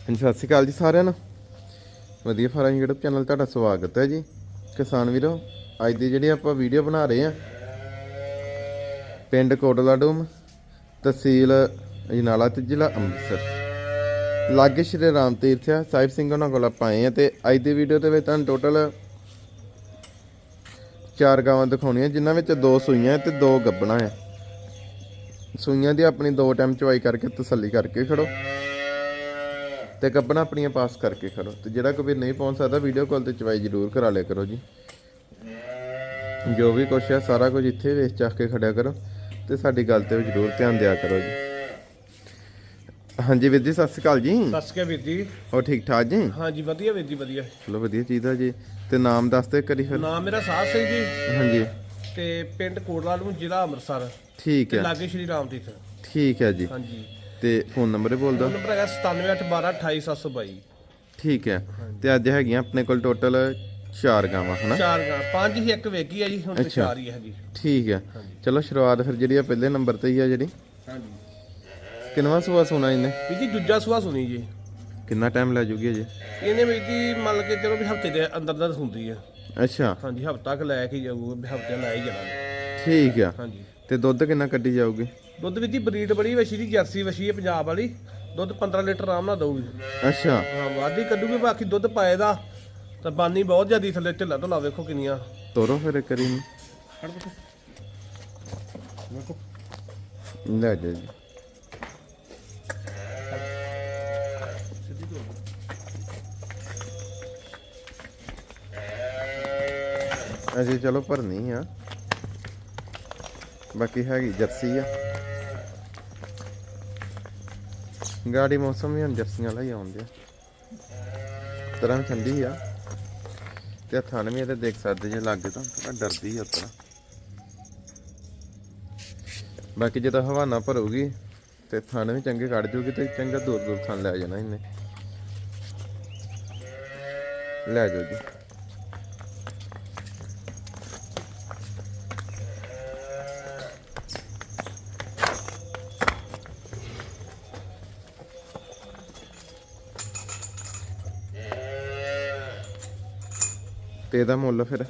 ਹਾਂਜੀ, ਸਤਿ ਸ਼੍ਰੀ ਅਕਾਲ ਜੀ ਸਾਰਿਆਂ ਨੂੰ। ਵਧੀਆ ਫਾਰਮ ਯੂਟਿਊਬ ਚੈਨਲ ਤੁਹਾਡਾ ਸਵਾਗਤ ਹੈ ਜੀ। ਕਿਸਾਨ ਵੀਰੋ, ਅੱਜ ਦੀ ਜਿਹੜੀ ਆਪਾਂ ਵੀਡੀਓ ਬਣਾ ਰਹੇ ਆ ਪਿੰਡ ਕੋਟਲਾਡੂਮ ਤਹਿਸੀਲ ਅਜਨਾਲਾ ਤੇ ਜ਼ਿਲ੍ਹਾ ਅੰਮ੍ਰਿਤਸਰ। ਲਾਗੇ ਸ਼੍ਰੀ ਰਾਮ ਤੀਰਥ ਆ, ਸਾਹਿਬ ਸਿੰਘ ਉਹਨਾਂ ਕੋਲ ਆਪਾਂ ਆਏ ਆ ਤੇ ਅੱਜ ਦੀ ਵੀਡੀਓ ਦੇ ਵਿੱਚ ਤੁਹਾਨੂੰ ਟੋਟਲ ਚਾਰ ਗਾਵਾਂ ਦਿਖਾਉਣੀਆਂ, ਜਿਨ੍ਹਾਂ ਵਿੱਚ ਦੋ ਸੂਈਆਂ ਤੇ ਦੋ ਗੱਬਣਾ ਆ। ਸੂਈਆਂ ਦੀ ਆਪਣੀ ਦੋ ਟਾਈਮ ਚਵਾਈ ਕਰਕੇ ਤਸੱਲੀ ਕਰਕੇ ਖੜੋ। ਤੇ ਗੱਬਣਾ ਆਪਣੀਆਂ ਪਾਸ ਕਰਕੇ ਖੜੋ ਤੇ ਜਿਹੜਾ ਕੋਈ ਨਹੀਂ ਪਹੁੰਚ ਸਕਦਾ ਵੀਡੀਓ ਕਾਲ ਤੇ ਚਵਾਈ ਜ਼ਰੂਰ ਕਰਾ ਲਿਆ ਕਰੋ ਜੀ। ਜੋ ਵੀ ਕੁਛ ਹੈ ਸਾਰਾ ਕੁਝ ਇੱਥੇ ਵੇਚ ਚੱਕ ਕੇ ਖੜਿਆ ਕਰੋ ਤੇ ਸਾਡੀ ਗੱਲ ਤੇ ਜ਼ਰੂਰ ਧਿਆਨ ਦਿਆ ਕਰੋ ਜੀ। ਹਾਂਜੀ ਵੀਰ ਜੀ ਸਤਿ ਸ਼੍ਰੀ ਅਕਾਲ ਜੀ। ਸਤਿ ਸ਼੍ਰੀ ਅਕਾਲ ਵੀਰ ਜੀ। ਹੋਰ ਠੀਕ ਠਾਕ ਜੀ? ਹਾਂਜੀ ਵਧੀਆ ਵੀਰ ਜੀ ਵਧੀਆ। ਚਲੋ ਵਧੀਆ ਚੀਜ਼ ਜੀ। ਤੇ ਨਾਮ ਦੱਸ ਦੇ ਕਰੀ ਫਿਰ। ਨਾਮ ਮੇਰਾ ਸਾਧ ਸਿੰਘ ਜੀ। ਹਾਂਜੀ। ਤੇ ਪਿੰਡ ਕੋਟਲਾ ਨੂੰ ਜ਼ਿਲ੍ਹਾ ਅੰਮ੍ਰਿਤਸਰ। ਠੀਕ ਹੈ ਲਾਗੇ ਸ਼੍ਰੀ ਰਾਮ ਤੀਰਥ ਠੀਕ ਹੈ ਜੀ। ਹਾਂਜੀ। ਤੇ ਫੋਨ ਨੰਬਰ ਹੀ ਬੋਲ ਦਿਓ। ਫੋਨ ਨੰਬਰ ਹੈਗਾ 9781128722 ਠੀਕ ਹੈ। ਤੇ ਅੱਜ ਹੈਗੀਆਂ ਆਪਣੇ ਕੋਲ ਟੋਟਲ ਚਾਰ ਗਾਵਾਂ ਹਨਾ? ਚਾਰ ਗਾਂ ਪੰਜ ਹੀ ਇੱਕ ਵੇਗੀ ਹੈ ਜੀ ਹੁਣ ਤੇ ਅੱਛਾ। ਚਾਰ ਹੀ ਹੈ ਜੀ। ਠੀਕ ਹੈ। ਚਲੋ ਸ਼ੁਰੂਆਤ ਫਿਰ ਜਿਹੜੀ ਆ ਪਹਿਲੇ ਨੰਬਰ ਤੇ ਹੀ ਆ ਜਿਹੜੀ। ਹਾਂਜੀ। ਕਿੰਨਵਾਂ ਸੂਆ ਸੁਣਾ ਇਹਨੇ? ਵੀਰ ਜੀ ਦੂਜਾ ਸੁਆ ਸੁਣੀ ਜੀ। ਕਿੰਨਾ ਟਾਈਮ ਲੈ ਜੂਗੀ ਅਜੇ? ਇਹਨੇ ਵੀਰ ਜੀ ਮੰਨ ਕੇ ਚਲੋ ਵੀ ਹਫ਼ਤੇ ਦੇ ਅੰਦਰ ਦਾ ਹੁੰਦੀ ਹੈ ਅੱਛਾ। ਹਾਂਜੀ ਹਫਤਾ ਕ ਲੈ ਕੇ ਜਾਊਗਾ ਵੀ ਹਫ਼ਤੇ ਲੈ ਹੀ ਜਾਣਾ। ਠੀਕ ਆ। ਹਾਂਜੀ। ਤੇ ਦੁੱਧ ਕਿੰਨਾ ਕੱਢੀ ਜਾਊਗੀ? ਦੁੱਧ ਵੀਰ ਜੀ ਬਰੀਡ ਬੜੀ ਵਸ਼ੀ ਦੀ ਜਰਸੀ ਵਸ਼ੀ ਹੈ ਪੰਜਾਬ ਵਾਲੀ। ਦੁੱਧ 15 ਲੀਟਰ ਆਰਾਮ ਨਾਲ ਦਊਗੀ। ਅੱਛਾ। ਹਾਂ ਵਾਦੀ ਕੱਢੂਗੀ ਬਾਕੀ ਦੁੱਧ ਪਾਏ ਦਾ। ਤਾਂ ਬਾਨੀ ਬਹੁਤ ਜ਼ਿਆਦੀ ਥੱਲੇ ਢਿੱਲਾ ਢੁੱਲਾ ਵੇਖੋ ਕਿੰਨੀਆਂ। ਤੋਰੋ ਫਿਰ ਕਰੀ ਨੂੰ ਵੇਖੋ ਲੈ ਜਾ ਜੀ। ਅਜੇ ਚਲੋ ਭਰਨੀ ਆ। ਬਾਕੀ ਹੈਗੀ ਜਰਸੀ ਆ। ਗਾੜੀ ਮੌਸਮ ਵੀ ਹੁਣ ਜਰਸੀਆਂ ਵਾਲਾ ਹੀ ਆਉਂਦੇ ਆ। ਤਰ੍ਹਾਂ ਠੰਡੀ ਆ। ਤੇ ਥਣ ਵੀ ਇਹਦੇ ਦੇਖ ਸਕਦੇ ਜੇ ਲੱਗੇ ਤਾਂ ਥੋੜਾ ਡਰਦੀ ਆ ਉਤਰਾ ਬਾਕੀ ਜਦੋਂ ਹਵਾ ਨਾ ਭਰੂਗੀ, ਤੇ ਥਣ ਵੀ ਚੰਗੇ ਕੱਢ ਜੂਗੀ ਤੇ ਚੰਗਾ ਦੂਰ ਦੂਰ ਥਣ ਲੈ ਜਾਣਾ ਇਹਨੇ। ਲੈ ਜਾਓ ਜੀ। ਤੇ ਇਹਦਾ ਮੁੱਲ ਫਿਰ?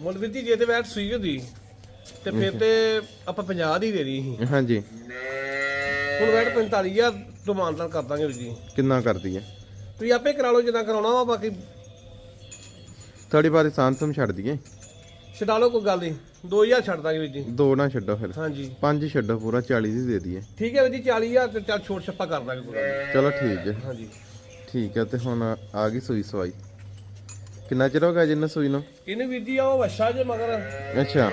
ਮੁੱਲ ਵੀਰ ਜੀ ਜੇ ਤੇ ਵੈਟ ਸੂਈ ਹੁੰਦੀ ਤੇ ਫਿਰ ਤੇ ਆਪਾਂ 50 ਦੀ ਦੇ ਰਹੀ ਸੀ। ਹਾਂਜੀ। ਹੁਣ ਵੈਟ 45000 ਤੋਂ ਮਾਨਤਾਨ ਕਰ ਦਾਂਗੇ ਵੀਰ ਜੀ। ਕਿੰਨਾ ਕਰਦੀ ਹੈ? ਤੁਸੀਂ ਆਪੇ ਕਰਾ ਲਓ ਜਿੰਨਾ ਕਰਾਉਣਾ ਵਾ ਬਾਕੀ ਥੋੜੀ ਬਾਰੀ ਸਾਂਸਮ ਛੱਡ ਦਈਏ। ਛਡਾ ਲਓ ਕੋਈ ਗੱਲ ਨਹੀਂ 2000 ਛੱਡ ਦਾਂਗੇ ਵੀਰ ਜੀ। ਦੋ ਨਾ ਛੱਡੋ ਫਿਰ। ਹਾਂਜੀ। ਪੰਜ ਛੱਡੋ ਪੂਰਾ 40 ਦੀ ਦੇ ਦਈਏ। ਠੀਕ ਹੈ ਵੀਰ ਜੀ 40000 ਤੇ ਚੱਲ ਛੋਟ ਛੱਪਾ ਕਰ ਦਾਂਗੇ ਨੀ। ਚਲੋ ਠੀਕ ਹੈ। ਹਾਂਜੀ। ਠੀਕ ਹੈ ਤੇ ਹੁਣ ਆ ਗਈ ਸੂਈ ਸਵਾਈ। ਕਿੰਨਾ ਚਿਰ ਹੋ ਗਿਆ ਜਿੰਨਾ ਸੂਈ ਨੂੰ? ਇਹਨੇ ਵੀਰ ਜੀ ਆ ਉਹ ਵਛਾ ਜੇ ਮਗਰ। ਅੱਛਾ।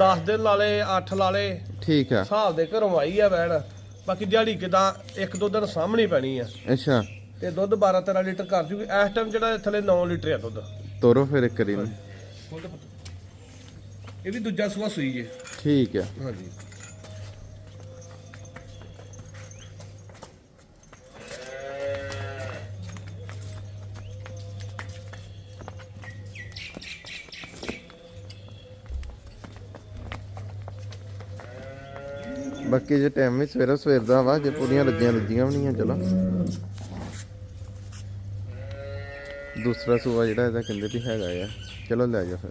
10 ਦਿਨ ਲਾ ਲੇ 8 ਲਾ ਲੇ ਠੀਕ ਆ। ਹਿਸਾਬ ਦੇ ਘਰੋਂ ਆਈ ਆ ਵੈਣ ਬਾਕੀ ਦਿਹਾੜੀ ਕਿਦਾਂ ਇੱਕ ਦੋ ਦਿਨ ਸਾਹਮਣੇ ਪੈਣੀ ਆ। ਅੱਛਾ। ਤੇ ਦੁੱਧ 12 13 ਲੀਟਰ ਕਰ ਜੂਗੀ। ਇਸ ਟਾਈਮ ਜਿਹੜਾ ਥੱਲੇ 9 ਲੀਟਰ ਆ ਦੁੱਧ। ਤੋਰੋ ਫਿਰ ਇੱਕ ਵਾਰੀ ਨੂੰ ਇਹ ਵੀ ਦੂਜਾ ਸੂਆ ਸੂਈ ਜੇ। ਠੀਕ ਹੈ ਹਾਂਜੀ। ਬਾਕੀ ਜੇ ਟਾਈਮ ਵੀ ਸਵੇਰੇ ਸਵੇਰ ਦਾ ਵਾ, ਜੇ ਪੂਰੀਆਂ ਲੱਗੀਆਂ ਲੱਗੀਆਂ ਵੀ ਨਹੀਂ ਆ ਚਲੋ। ਦੂਸਰਾ ਸੂਆ ਜਿਹੜਾ ਇਹਦਾ ਕਹਿੰਦੇ ਵੀ ਹੈਗਾ ਆ। ਚਲੋ ਲੈ ਜਾ ਫਿਰ।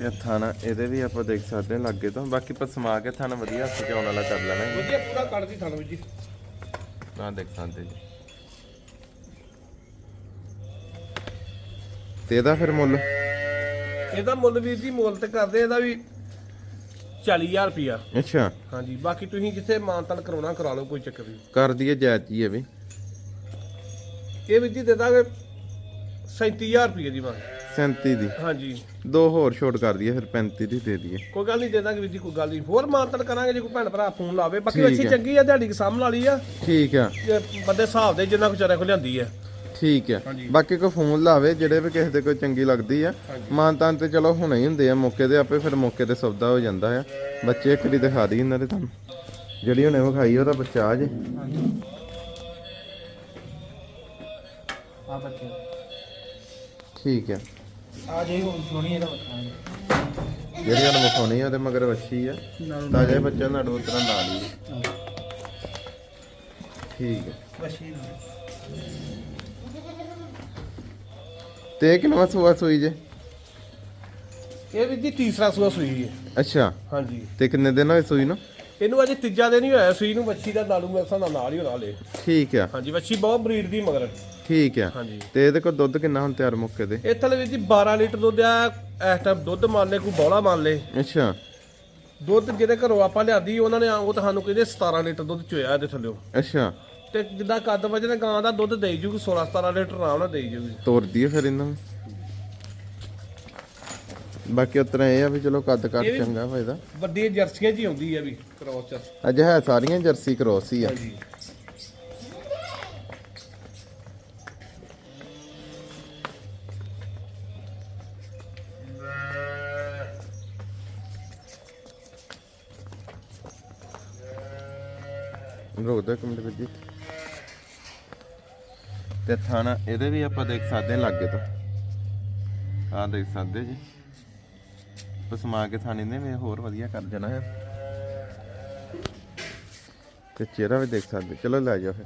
ਇਹ ਥਾਣਾ ਇਹਦੇ ਵੀ ਆਪਾਂ ਦੇਖ ਸਕਦੇ ਹਾਂ ਲੱਗੇ ਤੋਂ। ਬਾਕੀ ਪਰ ਸਮਾ ਕੇ ਥਾਣਾ ਵਧੀਆ ਸਜਾਉਣ ਵਾਲਾ ਕਰ ਲੈਣਾ ਹੈ ਵਧੀਆ ਪੂਰਾ ਕੱਢਦੀ ਥਣ ਵਿੱਚ ਜੀ। ਨਾ ਦੇਖ ਸਕਦੇ ਜੀ। ਤੇ ਇਹਦਾ ਫਿਰ ਮੁੱਲ? ਇਹਦਾ ਮੁੱਲ ਵੀਰ ਜੀ ਮੁੱਲ ਤੇ ਕਰਦੇ ਇਹਦਾ ਵੀ 40000 ਰੁਪਿਆ ਅੱਛਾ। ਹਾਂਜੀ ਬਾਕੀ ਤੁਸੀਂ ਜਿੱਥੇ ਮਾਨਤਨ ਕਰਾਉਣਾ ਕਰਾ ਲਓ ਕੋਈ ਚੱਕਰ ਨਹੀਂ। ਕਰ ਦਈਏ ਜਾਇਜ਼ ਜੀ ਇਹ ਵੀ। ਇਹ ਵੀਰ ਜੀ ਦੇ ਦਾਂਗੇ 37000 ਰੁਪਏ ਦੀ ਮੰਗ। 37 ਦੀ। ਹਾਂਜੀ। ਦੋ ਹੋਰ ਛੋਟ ਕਰ ਦਈਏ ਫਿਰ 35 ਦੀ ਦੇ ਦਈਏ। ਕੋਈ ਗੱਲ ਨਹੀਂ ਦੇ ਦਾਂਗੇ ਵੀਰ ਜੀ ਕੋਈ ਗੱਲ ਨਹੀਂ। ਹੋਰ ਮਾਨਤਨ ਕਰਾਂਗੇ ਜੇ ਕੋਈ ਭੈਣ ਭਰਾ ਫੋਨ ਲਾਵੇ। ਬਾਕੀ ਅੱਛੀ ਹੈ। ਚੰਗੀ ਆ ਦਿਹਾੜੀ ਸਾਹਮਣ ਵਾਲੀ ਆ। ਠੀਕ ਆ। ਜੇ ਬੰਦੇ ਹਿਸਾਬ ਦੇ ਜਿੰਨਾ ਕੁ ਚਾਰੇ ਕੋ ਲਿਆਂਦੀ ਆ। ਠੀਕ ਆ। ਹਾਂਜੀ। ਬਾਕੀ ਕੋਈ ਫੋਨ ਲਾਵੇ ਜਿਹੜੇ ਵੀ ਕਿਸੇ ਦੇ ਕੋਈ ਚੰਗੀ ਲੱਗਦੀ ਆ। ਮਾਨਤਾਂ ਤੇ ਚਲੋ ਹੁਣੇ ਹੀ ਹੁੰਦੇ ਆ ਮੌਕੇ ਦੇ ਆਪੇ ਫਿਰ ਮੌਕੇ ਤੇ ਸੌਦਾ ਹੋ ਜਾਂਦਾ ਆ। ਬੱਚੇ ਇੱਕ ਵਾਰੀ ਦਿਖਾ ਦੀ ਇਹਨਾਂ ਦੇ ਤੁਹਾਨੂੰ। ਜਿਹੜੀ ਹੁਣੇ ਵਿਖਾਈ ਉਹਦਾ ਬੱਚਾ ਜੇ। ਹਾਂਜੀ। ਆ ਬੱਚੇ। ਠੀਕ ਹੈ ਆ ਜੇ ਹੁਣ ਸੋਣੀ ਇਹਦਾ ਬੱਚਾ ਜਿਹੜੀ ਆ ਉਹਦੇ ਮਗਰ ਵੱਛੀ ਆ। ਨਾਲ ਤਾਜਾ ਬੱਚਾ ਨਾਲ ਉਤਰਾ ਨਾਲ ਹੀ। ਠੀਕ ਹੈ ਬੱਚੀ ਤੇ ਕਿੰਨਾ ਸੂਆ ਸੂਈ ਜੇ? ਇਹ ਵੀ ਜੀ ਤੀਸਰਾ ਸੂਆ ਸੂਈ ਹੈ। ਅੱਛਾ। ਹਾਂਜੀ। ਤੇ ਕਿੰਨੇ ਦਿਨ ਹੋਏ ਸੂਈ ਨੂੰ? ਇਹਨੂੰ ਅਜੇ ਤੀਜਾ ਦਿਨ ਹੀ ਹੋਇਆ ਸੂਈ ਨੂੰ ਬੱਚੀ ਦਾ ਨਾਲੂ ਮੇਰੇ ਹਿਸਾਬ ਨਾਲ ਨਾਲ ਹੀ ਹੋਣਾ ਲੈ ਠੀਕ ਆ। ਹਾਂਜੀ ਬੱਚੀ ਬਹੁਤ ਬਰੀਡ ਦੀ ਮਗਰ। ਠੀਕ ਆ। ਹਾਂਜੀ। ਤੇ ਇਹਦੇ ਕੋਲ ਦੁੱਧ ਕਿੰਨਾ ਹੁਣ ਤਿਆਰ ਮੁੱਕੇ ਦੇ ਇਹ ਥਲੇ ਜੀ 12 ਲੀਟਰ ਦੁੱਧ ਆ ਇਸ ਟਾਈਮ ਦੁੱਧ ਮੰਨ ਲੈ ਕੋਈ ਬੋਲਾ ਮੰਨ ਲੈ ਅੱਛਾ। ਦੁੱਧ ਜਿਹਦੇ ਘਰੋਂ ਆਪਾਂ ਲਿਆਂਦੀ ਉਹਨਾਂ ਨੇ ਉਹ ਤੁਹਾਨੂੰ ਕਹਿੰਦੇ 17 ਲੀਟਰ ਦੁੱਧ ਚੋਇਆ ਇਹਦੇ ਥੱਲਿਓ। ਅੱਛਾ। ਤੇ ਜਿੱਦਾਂ ਕੱਦ ਵਜਨ ਗਾਂ ਦਾ ਦੁੱਧ ਦੇਈ ਜੂਗੀ 16 17 ਲੀਟਰ ਆਰਾਮ ਨਾਲ ਦੇਈ ਜੂਗੀ। ਤੋਰਦੀ ਹੈ ਫਿਰ ਇਹਨਾਂ ਨੂੰ। ਬਾਕੀ ਉਤਰਾ ਇਹ ਆ ਵੀ ਚਲੋ ਕੱਦ ਕੱਟ ਵੀ- ਚੰਗਾ ਹੋਏਦਾ ਵੱਡੀ ਜਰਸੀਆਂ ਹੀ ਆਉਂਦੀ ਆ ਵੀ ਕ੍ਰੋਸ ਚ। ਅੱਜ ਹੈ ਸਾਰੀਆਂ ਜਰਸੀ ਕ੍ਰੋਸ ਹੀ ਆ। ਹਾਂਜੀ। ਰੋਕ ਦੋ ਇੱਕ ਮਿੰਟ ਵੀਰ ਜੀ। ਤੇ ਥਾਣਾ ਇਹਦੇ ਵੀ ਆਪਾਂ ਦੇਖ ਸਕਦੇ ਹਾਂ ਲਾਗੇ ਤੋਂ। ਆਹ ਦੇਖ ਸਕਦੇ ਜੀ। ਪਸਮਾ ਕੇ ਥਾਣੇ ਨੇ ਵੀ ਹੋਰ ਵਧੀਆ ਕਰ ਦੇਣਾ ਹੈ। ਤੇ ਚਿਹਰਾ ਵੀ ਦੇਖ ਸਕਦੇ। ਚਲੋ ਲੈ ਜਾਓ ਫਿਰ।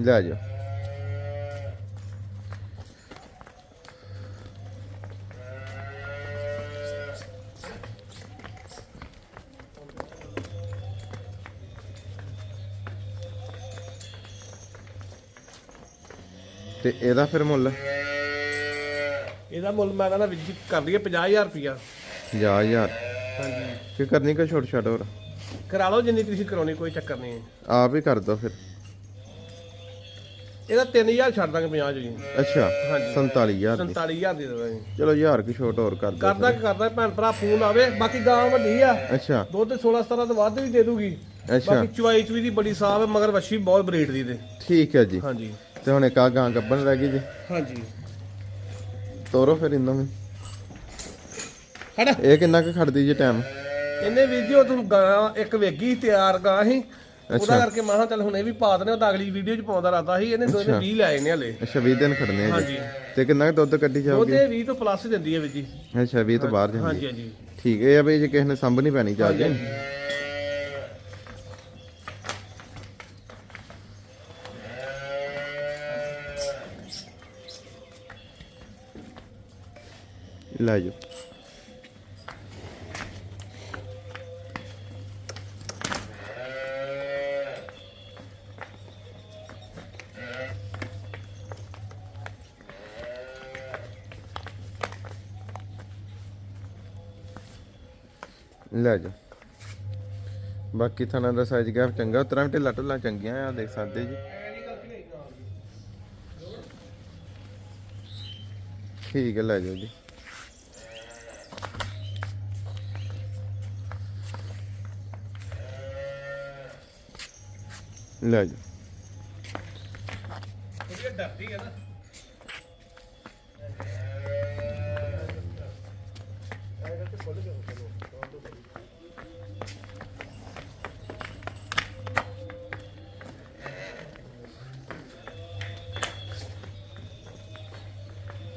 ਲੈ ਜਾਓ। ਤੇ ਇਹਦਾ ਫਿਰ ਮੁੱਲ? ਇਹਦਾ ਮੁੱਲ ਮੈਂ ਕਹਿੰਦਾ ਵਿੱਚ ਕਰ ਲਈਏ 50000 ਰੁਪਿਆ 50000 ਹਾਂਜੀ। ਕੀ ਕਰਨੀ ਕੋ ਛੋਟ ਛੋਟ ਹੋਰ? ਕਰਾ ਲਓ ਜਿੰਨੀ ਤੁਸੀਂ ਕਰਾਉਣੀ ਕੋਈ ਚੱਕਰ ਨਹੀਂ। ਹੈ। ਆਪ ਹੀ ਕਰ ਦੋ ਫਿਰ। ਇਹਦਾ 3000 ਛੱਡ ਦਾਂਗੇ 50 ਜੀ। ਅੱਛਾ ਹਾਂਜੀ। 47000 ਦੀ। 47000 ਦੇ ਦੇਵਾਂਗੇ। ਚਲੋ 1000 ਕੀ ਛੋਟ ਹੋਰ ਕਰ ਦੋ ਕਰਦਾ ਕਿ ਕਰਦਾ ਭੈਣ ਭਰਾ ਫੋਨ ਆਵੇ। ਬਾਕੀ ਗਾਂ ਵੱਡੀ ਆ। ਅੱਛਾ। ਦੁੱਧ 16 17 ਤੋਂ ਵੱਧ ਵੀ ਦੇ ਦੂਗੀ। ਅੱਛਾ। ਬਾਕੀ ਚੁਆਈ ਚੁਈ ਦੀ ਬੜੀ ਸਾਫ਼ ਹੈ ਮਗਰ ਵੱਛੀ ਬਹੁਤ ਬਰੀਡ ਦੀ ਦੇ ਠੀਕ ਹੈ ਜੀ। ਹਾਂਜੀ। ਤੇ ਹੁਣ ਇੱਕ ਆ ਗਾਂ ਗੱਬਣ ਰਹਿ ਗਈ ਜੀ। ਹਾਂਜੀ। ਤੋਰੋ ਫਿਰ ਇਹਨਾਂ ਨੂੰ। ਹੜਾ ਇਹ ਕਿੰਨਾ ਕੁ ਖੜਦੀ ਜੀ ਟਾਈਮ ਇਹਨੇ ਵੀਡੀਓ ਤੁਹਾਨੂੰ ਗਾਂ ਇੱਕ ਵੇਗੀ ਤਿਆਰ ਗਾਂ ਸੀ। ਉਹਦਾ। ਕਰਕੇ ਮੈਂ ਕਿਹਾ ਚੱਲ ਹੁਣ ਇਹ ਵੀ ਪਾ ਦਨੇ ਉਹ ਤਾਂ ਅਗਲੀ ਵੀਡੀਓ 'ਚ ਪਾਉਂਦਾ ਰਹਦਾ ਸੀ। ਇਹਨੇ ਦੋਨੇ 20 ਲੈ ਆਏ ਨੇ ਹਲੇ। ਅੱਛਾ 20 ਦਿਨ ਖੜਨੇ ਆ ਜੀ। ਹਾਂਜੀ। ਤੇ ਕਿੰਨਾ ਕੁ ਦੁੱਧ ਕੱਢੀ ਜਾਓਗੇ ਉਹਦੇ 20 ਤੋਂ ਪਲੱਸ ਦਿੰਦੀ ਹੈ ਵੀਰ ਜੀ। ਅੱਛਾ 20 ਤੋਂ ਬਾਹਰ ਜਾਂਦੀ ਹਾਂਜੀ ਹਾਂਜੀ। ਠੀਕ ਇਹ ਆ ਵੀ ਜੇ ਕਿਸੇ ਨੇ ਸੰਭ ਨਹੀਂ ਪੈਣੀ ਜਾ। ਕੇ ਲੈ ਜਾਓ ਲੈ ਜਾਓ ਬਾਕੀ ਥਾਣਾ ਦਾ ਸਾਈਜ਼ ਗੈਪ ਚੰਗਾ, ਉਤਰਾ ਵੀ ਢਿੱਲਾ ਢੁੱਲਾ ਚੰਗੀਆਂ ਆ, ਦੇਖ ਸਕਦੇ ਜੀ। ਠੀਕ ਹੈ, ਲੈ ਜਾਓ ਜੀ। ਲੈ ਜਾਓ ਥੋੜੀ ਡਰਦੀ ਹੈ ਨਾ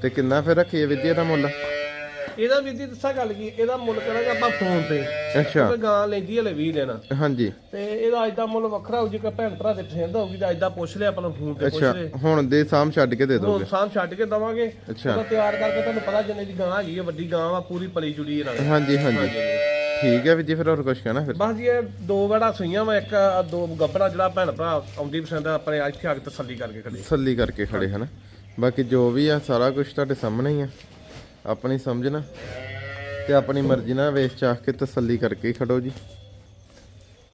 ਤੇ ਕਿੰਨਾ ਫਿਰ ਰੱਖੀਏ ਵਿਦਿਆ ਦਾ ਮੁੱਲ? ਇਹਦਾ ਵੀਰ ਜੀ ਦੱਸਾਂ ਗੱਲ ਕੀ ਇਹਦਾ ਮੁੱਲ ਕਰਾਂਗੇ ਆਪਾਂ ਫੋਨ ਤੇ। ਅੱਛਾ। ਉਹ ਗਾਂ ਲੈਂਦੀ ਹਲੇ 20 ਦਿਨ ਹਾਂਜੀ। ਤੇ ਇਹਦਾ ਅੱਜ ਦਾ ਮੁੱਲ ਵੱਖਰਾ ਹੋ ਜੇਗਾ ਭੈਣ ਭਰਾ ਦੇ ਪਸੰਦ ਹੋਊਗੀ ਤਾਂ ਅੱਜ ਦਾ ਪੁੱਛ ਲਿਆ ਆਪਾਂ ਨੂੰ ਫੋਨ ਤੇ ਪੁੱਛ ਅੱਛਾ ਹੁਣ ਦੇ ਸਾਮ ਛੱਡ ਕੇ ਦੇ ਹੁਣ ਦੋਗੇ? ਸਾਮ ਛੱਡ ਕੇ ਦਵਾਂਗੇ। ਅੱਛਾ। ਉਹਦਾ ਤਿਆਰ ਕਰਕੇ ਤੁਹਾਨੂੰ ਪਤਾ ਜਿੰਨੇ ਦੀ ਗਾਂ ਹੈਗੀ ਹੈ ਵੱਡੀ ਗਾਂ ਵਾ ਪੂਰੀ ਪਲੀ ਜੁੜੀ ਨਾਲ। ਹਾਂਜੀ ਹਾਂਜੀ। ਠੀਕ ਹੈ ਵੀ ਜੀ ਫਿਰ ਹੋਰ ਕੁਝ ਕਹਿਣਾ ਫਿਰ? ਬਸ ਜੀ ਇਹ ਦੋ ਵੜਾ ਸੂਈਆਂ ਵਾ ਇੱਕ ਆਹ ਦੋ ਗੱਬੜਾ ਜਿਹੜਾ ਭੈਣ ਭਰਾ ਆਉਂਦੀ ਪਸੰਦ ਆ ਆਪਣੇ ਇੱਥੇ ਆ ਕੇ ਤਸੱਲੀ ਕਰਕੇ ਖੜੇ। ਤਸੱਲੀ ਕਰਕੇ ਖੜੇ ਹਨ? ਬਾਕੀ ਜੋ ਵੀ ਆ ਸਾਰਾ ਕੁਝ ਤੁਹਾਡੇ ਸਾਹਮਣੇ ਹੀ ਆ। ਆਪਣੀ ਸਮਝਣਾ ਤੇ ਆਪਣੀ ਮਰਜ਼ੀ ਨਾਲ ਵੇਚ ਚਾਹ ਕੇ ਤਸੱਲੀ ਕਰਕੇ ਹੀ ਖੜੋ ਜੀ।